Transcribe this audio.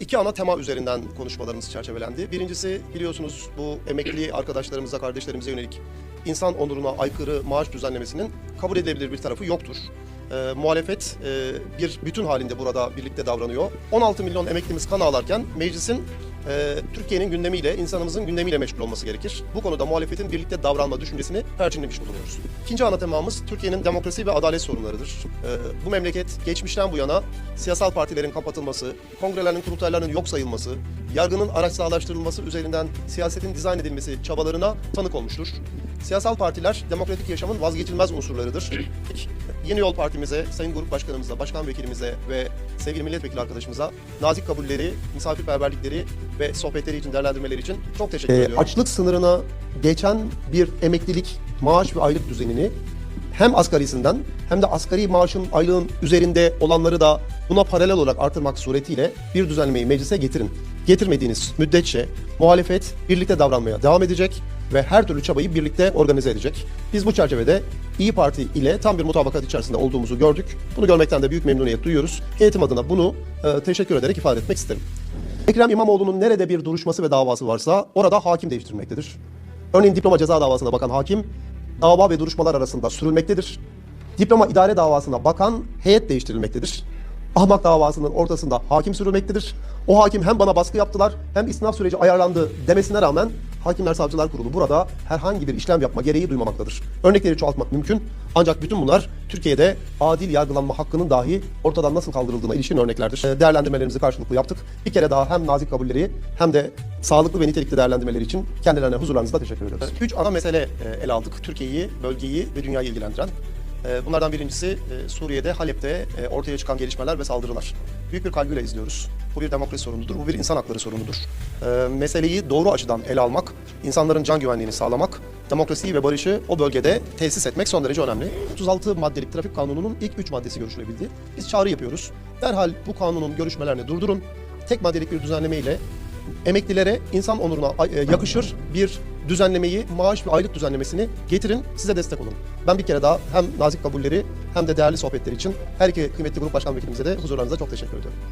İki ana tema üzerinden konuşmalarımız çerçevelendi. Birincisi biliyorsunuz bu emekli arkadaşlarımıza, kardeşlerimize yönelik insan onuruna aykırı maaş düzenlemesinin kabul edilebilir bir tarafı yoktur. Ee, muhalefet e, bir bütün halinde burada birlikte davranıyor. 16 milyon emeklimiz kan ağlarken meclisin e, Türkiye'nin gündemiyle, insanımızın gündemiyle meşgul olması gerekir. Bu konuda muhalefetin birlikte davranma düşüncesini perçinlemiş bulunuyoruz. İkinci ana temamız Türkiye'nin demokrasi ve adalet sorunlarıdır. E, bu memleket geçmişten bu yana siyasal partilerin kapatılması, kongrelerin, kurultayların yok sayılması, yargının araçsallaştırılması üzerinden siyasetin dizayn edilmesi çabalarına tanık olmuştur. Siyasal partiler demokratik yaşamın vazgeçilmez unsurlarıdır. Yeni Yol Partimize, Sayın Grup Başkanımıza, Başkan Vekilimize ve sevgili milletvekili arkadaşımıza nazik kabulleri, misafirperverlikleri ve sohbetleri için, değerlendirmeleri için çok teşekkür ediyorum. Açlık sınırına geçen bir emeklilik, maaş ve aylık düzenini hem asgarisinden hem de asgari maaşın aylığın üzerinde olanları da buna paralel olarak artırmak suretiyle bir düzenlemeyi meclise getirin. Getirmediğiniz müddetçe muhalefet birlikte davranmaya devam edecek ve her türlü çabayı birlikte organize edecek. Biz bu çerçevede İyi Parti ile tam bir mutabakat içerisinde olduğumuzu gördük. Bunu görmekten de büyük memnuniyet duyuyoruz. Eğitim adına bunu e, teşekkür ederek ifade etmek isterim. Ekrem İmamoğlu'nun nerede bir duruşması ve davası varsa orada hakim değiştirmektedir. Örneğin diploma ceza davasına bakan hakim dava ve duruşmalar arasında sürülmektedir. Diploma idare davasına bakan heyet değiştirilmektedir. Ahmak davasının ortasında hakim sürülmektedir. O hakim hem bana baskı yaptılar hem istinaf süreci ayarlandı demesine rağmen Hakimler Savcılar Kurulu burada herhangi bir işlem yapma gereği duymamaktadır. Örnekleri çoğaltmak mümkün ancak bütün bunlar Türkiye'de adil yargılanma hakkının dahi ortadan nasıl kaldırıldığına ilişkin örneklerdir. Ee, Değerlendirmelerimizi karşılıklı yaptık. Bir kere daha hem nazik kabulleri hem de sağlıklı ve nitelikli değerlendirmeleri için kendilerine huzurlarınızda teşekkür ediyoruz. Üç ana mesele e, ele aldık. Türkiye'yi, bölgeyi ve dünyayı ilgilendiren. E, Bunlardan birincisi e, Suriye'de, Halep'te e, ortaya çıkan gelişmeler ve saldırılar. Büyük bir kaygıyla izliyoruz. Bu bir demokrasi sorunudur, bu bir insan hakları sorunudur. E, Meseleyi doğru açıdan ele almak, insanların can güvenliğini sağlamak, demokrasiyi ve barışı o bölgede tesis etmek son derece önemli. 36 maddelik trafik kanununun ilk 3 maddesi görüşülebildi. Biz çağrı yapıyoruz. Derhal bu kanunun görüşmelerini durdurun. Tek maddelik bir düzenleme ile emeklilere insan onuruna e, yakışır bir düzenlemeyi, maaş ve aylık düzenlemesini getirin, size destek olun. Ben bir kere daha hem nazik kabulleri hem de değerli sohbetleri için her iki kıymetli grup başkan vekilimize de huzurlarınıza çok teşekkür ediyorum.